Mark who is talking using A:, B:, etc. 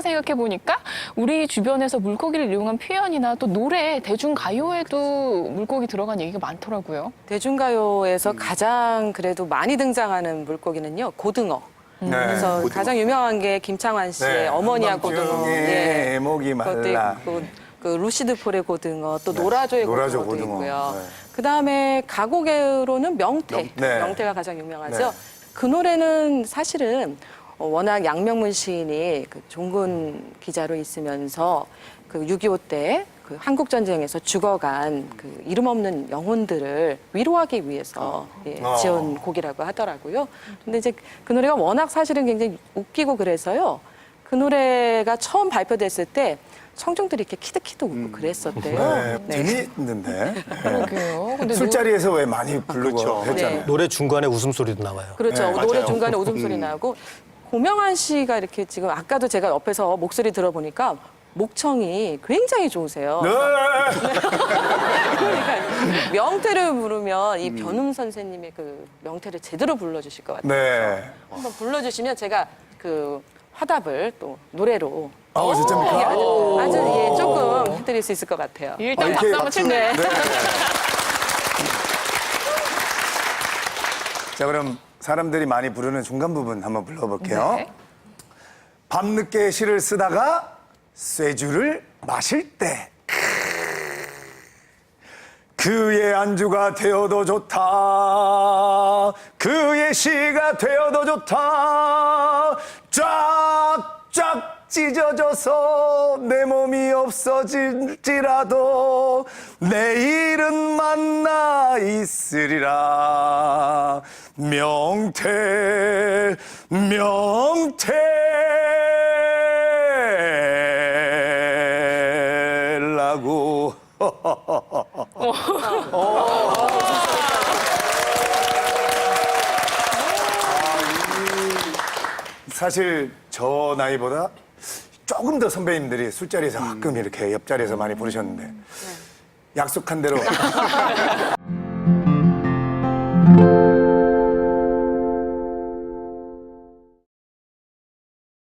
A: 생각해 보니까 우리 주변에서 물고기를 이용한 표현이나 또 노래, 대중 가요에도 물고기 들어간 얘기가 많더라고요.
B: 대중가요에서
C: 음.
B: 가장 그래도 많이 등장하는 물고기는요 고등어.
C: 네.
B: 그래서
C: 고등어.
B: 가장 유명한 게 김창완 씨의
C: 네,
B: 어머니와 고등어.
C: 한밤중에 목이
B: 그것도
C: 말라.
B: 있고 그 루시드 폴의 고등어, 또 노라조의
C: 노라조
B: 고등어도
C: 고등어.
B: 있고요.
C: 네.
B: 그 다음에 가곡으로는 명태.
C: 명- 네.
B: 명태가 가장 유명하죠.
C: 네.
B: 그 노래는 사실은 어, 워낙 양명문 시인이 그 종군 기자로 있으면서 그 6.25 때 그 한국 전쟁에서 죽어간 그 이름 없는 영혼들을 위로하기 위해서 예,
C: 어.
B: 지은 곡이라고 하더라고요. 근데 이제 그 노래가 워낙 사실은 굉장히 웃기고 그래서요. 그 노래가 처음 발표됐을 때 청중들이 이렇게 키득키득 웃고 그랬었대요.
C: 네, 재미있는데.
A: 그러게요. 근데
C: 술자리에서 왜 많이 부르고
D: 그렇죠.
C: 했잖아요.
B: 네.
D: 노래 중간에 웃음소리도 나와요.
B: 그렇죠.
C: 네,
B: 노래
D: 맞아요.
B: 중간에 웃음소리 나고 고명환 씨가 이렇게 지금 아까도 제가 옆에서 목소리 들어보니까 목청이 굉장히 좋으세요.
C: 네.
B: 그러니까 명태를 부르면 이 변음 선생님의 그 명태를 제대로 불러주실 것 같아요.
C: 네.
B: 한번 불러주시면 제가 그 화답을 또 노래로
C: 아,
B: 예,
C: 진짜입니까?
B: 아주, 아주 예, 조금 해드릴 수 있을 것 같아요.
A: 일단
C: 아,
A: 박수 한번 칠까요?
B: 네.
C: 자, 그럼 사람들이 많이 부르는 중간 부분 한번 불러볼게요.
A: 네.
C: 밤늦게 시를 쓰다가 쇠주를 마실 때 그의 안주가 되어도 좋다 그의 시가 되어도 좋다 쫙쫙 찢어져서 내 몸이 없어질지라도 내일은 만나 있으리라. 명태 명태라고. 사실 저 나이보다 조금 더 선배님들이 술자리에서 가끔 이렇게 옆자리에서 많이 부르셨는데 네. 약속한 대로.